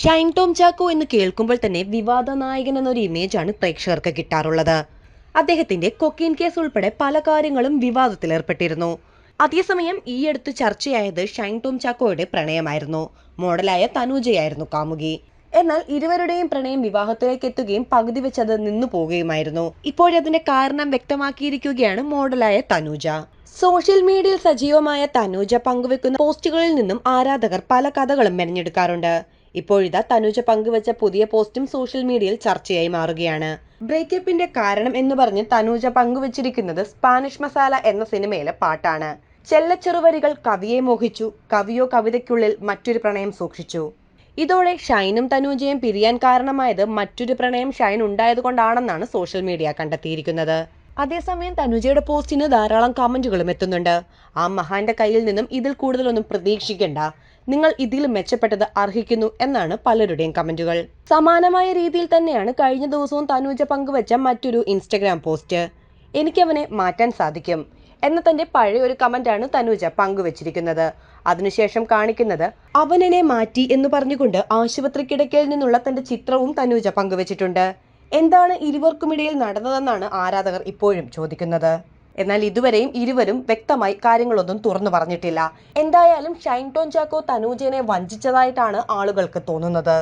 ഷൈൻ ടോം ചാക്കോ എന്ന് കേൾക്കുമ്പോൾ തന്നെ വിവാദ നായകൻ എന്നൊരു ഇമേജ് ആണ് പ്രേക്ഷകർക്ക് കിട്ടാറുള്ളത്. അദ്ദേഹത്തിന്റെ കൊക്കീൻ കേസ് ഉൾപ്പെടെ പല കാര്യങ്ങളും വിവാദത്തിലേർപ്പെട്ടിരുന്നു അതേസമയം ഈ അടുത്ത് ചർച്ചയായത് ഷൈൻ ടോം ചാക്കോയുടെ പ്രണയമായിരുന്നു. മോഡലായ തനൂജയായിരുന്നു കാമുകി. എന്നാൽ ഇരുവരുടെയും പ്രണയം വിവാഹത്തിലേക്ക് എത്തുകയും പകുതി വെച്ചത് നിന്നു പോവുകയുമായിരുന്നു. ഇപ്പോഴതിന്റെ കാരണം വ്യക്തമാക്കിയിരിക്കുകയാണ് മോഡലായ തനൂജ. സോഷ്യൽ മീഡിയയിൽ സജീവമായ തനൂജ പങ്കുവെക്കുന്ന പോസ്റ്റുകളിൽ നിന്നും ആരാധകർ പല കഥകളും മെനഞ്ഞെടുക്കാറുണ്ട്. ഇപ്പോഴിതാ തനുജ പങ്കുവച്ച പുതിയ പോസ്റ്റും സോഷ്യൽ മീഡിയയിൽ ചർച്ചയായി മാറുകയാണ്. ബ്രേക്കപ്പിന്റെ കാരണം എന്ന് പറഞ്ഞ് തനുജ പങ്കുവച്ചിരിക്കുന്നത് സ്പാനിഷ് മസാല എന്ന സിനിമയിലെ പാട്ടാണ്. ചെല്ലച്ചെറുവരികൾ കവിയെ മോഹിച്ചു കവിയോ കവിതയ്ക്കുള്ളിൽ മറ്റൊരു പ്രണയം സൂക്ഷിച്ചു. ഇതോടെ ഷൈനും തനൂജയും പിരിയാൻ കാരണമായത് മറ്റൊരു പ്രണയം ഷൈൻ ഉണ്ടായതുകൊണ്ടാണെന്നാണ് സോഷ്യൽ മീഡിയ കണ്ടെത്തിയിരിക്കുന്നത്. അതേസമയം തനുജയുടെ പോസ്റ്റിന് ധാരാളം കമന്റുകളും എത്തുന്നുണ്ട്. ആ മഹാന്റെ കയ്യിൽ നിന്നും ഇതിൽ കൂടുതലൊന്നും പ്രതീക്ഷിക്കേണ്ട. നിങ്ങൾ ഇതിൽ മെച്ചപ്പെട്ടത് അർഹിക്കുന്നു എന്നാണ് പലരുടെയും കമന്റുകൾ. സമാനമായ രീതിയിൽ തന്നെയാണ് കഴിഞ്ഞ ദിവസവും തനുജ പങ്കുവച്ച മറ്റൊരു ഇൻസ്റ്റഗ്രാം പോസ്റ്റ്. എനിക്കവനെ മാറ്റാൻ സാധിക്കും എന്ന തന്റെ പഴയ ഒരു കമന്റാണ് തനുജ പങ്കുവച്ചിരിക്കുന്നത്. അതിനുശേഷം കാണിക്കുന്നത് അവനെന്നെ മാറ്റി എന്ന് പറഞ്ഞുകൊണ്ട് ആശുപത്രി നിന്നുള്ള തന്റെ ചിത്രവും തനുജ പങ്കുവച്ചിട്ടുണ്ട്. എന്താണ് ഇരുവർക്കുമിടയിൽ നടന്നതെന്നാണ് ആരാധകർ ഇപ്പോഴും ചോദിക്കുന്നത്. എന്നാൽ ഇതുവരെയും ഇരുവരും വ്യക്തമായി കാര്യങ്ങളൊന്നും തുറന്നു പറഞ്ഞിട്ടില്ല. എന്തായാലും ഷൈൻ ടോൺ ചാക്കോ തനൂജനെ വഞ്ചിച്ചതായിട്ടാണ് ആളുകൾക്ക് തോന്നുന്നത്.